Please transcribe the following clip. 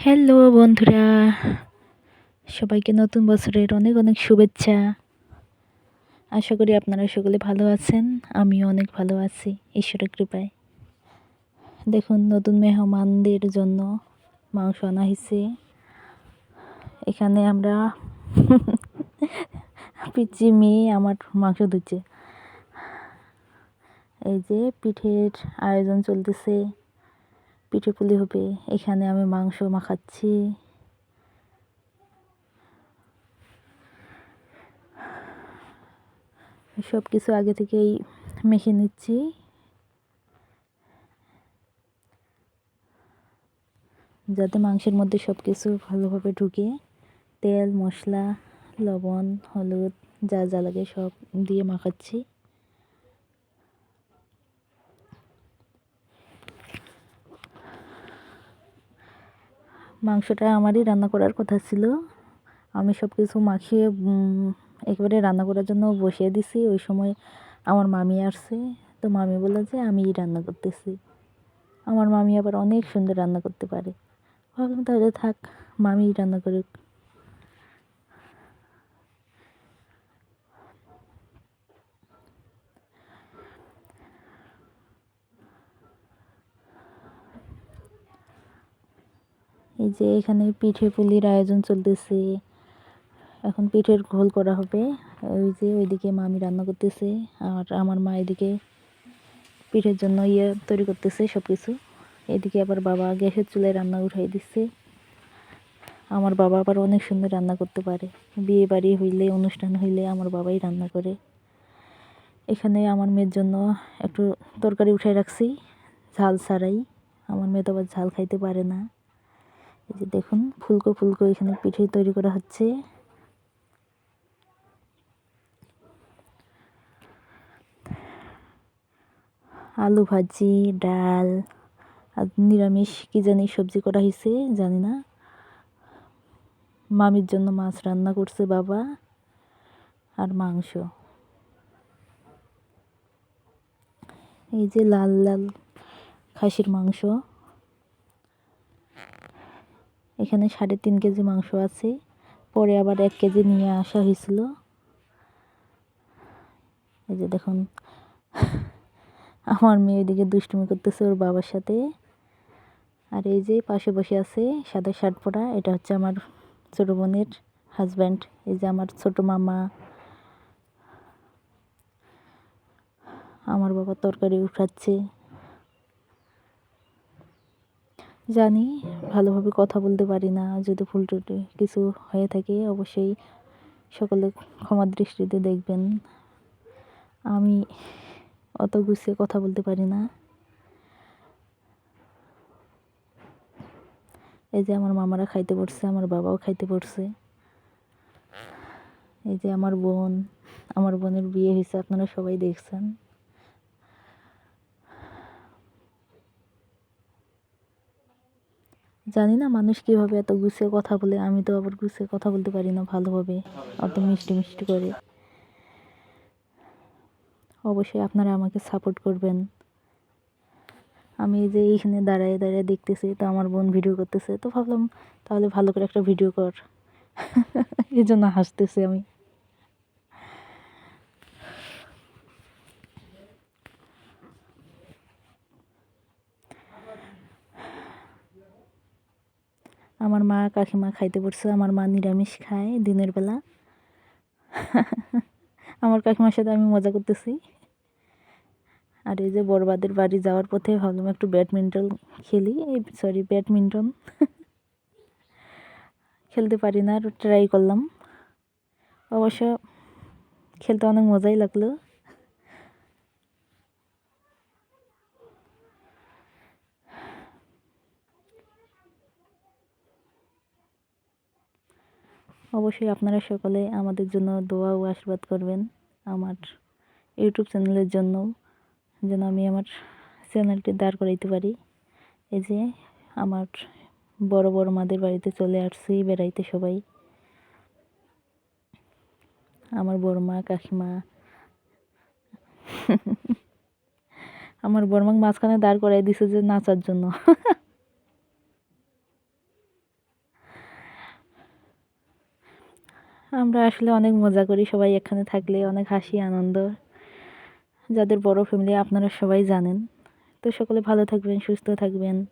Hello বন্ধুরা, সবাইকে নতুন বছরের অনেক অনেক শুভেচ্ছা। আশা করি আপনারা সকলে ভালো আছেন, আমিও অনেক ভালো আছি, ঈশ্বরের কৃপায়। দেখুন, নতুন মেহমানদের জন্য মাংস আনা হয়েছে এখানে আমরা পিচি মেয়ে আমার মাংস ধুচ্ছে এই যে পিঠের আয়োজন চলতেছে। পিঠে পুলি হবে, এখানে আমি মাংস মাখাচ্ছি। সব কিছু আগে থেকেই মেখে নিচ্ছি। যাতে মাংসের মধ্যে সব কিছু ভালোভাবে ঢুকে, তেল, মশলা, লবণ, হলুদ, যা যা লাগে সব দিয়ে মাখাচ্ছি। মাংসটা আমারই রান্না করার কথা ছিল। আমি সব কিছু মাখিয়ে একবারে রান্না করার জন্য বসিয়ে দিছি। ওই সময় আমার মামি আসছে। তো মামি বলল যে আমি রান্না করতেছি। আমার মামি আবার অনেক সুন্দর রান্না করতে পারে। ভাবলাম তাহলে থাক মামি রান্না করুক। এই যে এখানে পিঠে পুলির আয়োজন চলতেছে। এখন পিঠের ঘোল করা হবে। ওই যে ওইদিকে মামি রান্না করতেছে আর আমার মা এদিকে পিঠের জন্য ইয়ে তৈরি করতেছে সব কিছু এদিকে আবার বাবা গ্যাসের চুলায় রান্না উঠাই দিচ্ছে। আমার বাবা আবার অনেক সুন্দর রান্না করতে পারে। বিয়ে বাড়ি হইলে, অনুষ্ঠান হইলে আমার বাবাই রান্না করে। এখানে আমার মেয়ের জন্য একটু তরকারি উঠাই রাখছি, ঝাল ছাড়াই। আমার মেয়ে তো আবার ঝাল খাইতে পারে না। এই যে দেখুন, ফুলকো ফুলকো এখানে পিঠে তৈরি করা হচ্ছে। আলু ভাজি, ডাল, আর নিরামিষ, কী জানি সবজি করা হয়েছে, জানি না। মামির জন্য মাছ রান্না করছে বাবা আর মাংস। এই যে লাল লাল খাসির মাংস। এখানে সাড়ে তিন কেজি মাংস আছে। পরে আবার এক কেজি নিয়ে আসা হয়েছিল। এই যে দেখুন, আমার মেয়ে এদিকে দুষ্টুমি করতেছে ওর বাবার সাথে। আর এই যে পাশে বসে আছে সাদা শার্ট পরা, এটা হচ্ছে আমার ছোটো বোনের হাজব্যান্ড এই যে আমার ছোট মামা। আমার বাবা তরকারি উঠাচ্ছে। জানি, ভালোভাবে কথা বলতে পারি না। যদি ভুল টুটি কিছু হয়ে থাকে, অবশ্যই সকলে ক্ষমা দৃষ্টিতে দেখবেন। আমি অত গুছিয়ে কথা বলতে পারি না। এই যে আমার মামারা খাইতে পড়ছে আমার বাবাও খাইতে পড়ছে এই যে আমার বোন, আমার বোনের বিয়ে হয়েছে, আপনারা সবাই দেখছেন। জানি না মানুষ কীভাবে এত গুছিয়ে কথা বলে, আমি তো আবার গুছিয়ে কথা বলতে পারি না ভালোভাবে। অত মিষ্টি মিষ্টি করে। অবশ্যই আপনারা আমাকে সাপোর্ট করবেন। আমি এই যে এইখানে দাঁড়ায় দাঁড়ায় দেখতেছি, তো আমার বোন ভিডিও করতেছে, তো ভাবলাম তাহলে ভালো করে একটা ভিডিও কর। এই জন্য হাসতেছি আমি। আমার মা কাকিমা খাইতে পড়ছে, আমার মা নিরামিষ খায় দিনের বেলা। আমার কাকিমার সাথে আমি মজা করতেছি। আর এই যে বড়বাদের বাড়ি যাওয়ার পথে ভাবলাম একটু ব্যাডমিন্টন খেলি, এই সরি ব্যাডমিন্টন। খেলতে পারি না, আর ট্রাই করলাম। অবশ্য খেলতে অনেক মজাই লাগল। অবশ্যই আপনারা সকলে আমাদের জন্য দোয়া ও আশীর্বাদ করবেন আমার ইউটিউব চ্যানেলের জন্য, যেন আমি আমার চ্যানেলটি দাঁড় করাইতে পারি। এই যে আমার বড় বড় মাদের বাড়িতে চলে আসছি, বেড়াইতে সবাই। আমার বড় মা, কাকিমা। আমার বড় মা মাঝখানে দাঁড় করাই দিছে যে নাচার জন্য। আমরা আসলে অনেক মজা করি সবাই এখানে থাকলে, অনেক হাসি, আনন্দ। যাদের বড় ফ্যামিলি আপনারা সবাই জানেন। তো সকলে ভালো থাকবেন, সুস্থ থাকবেন।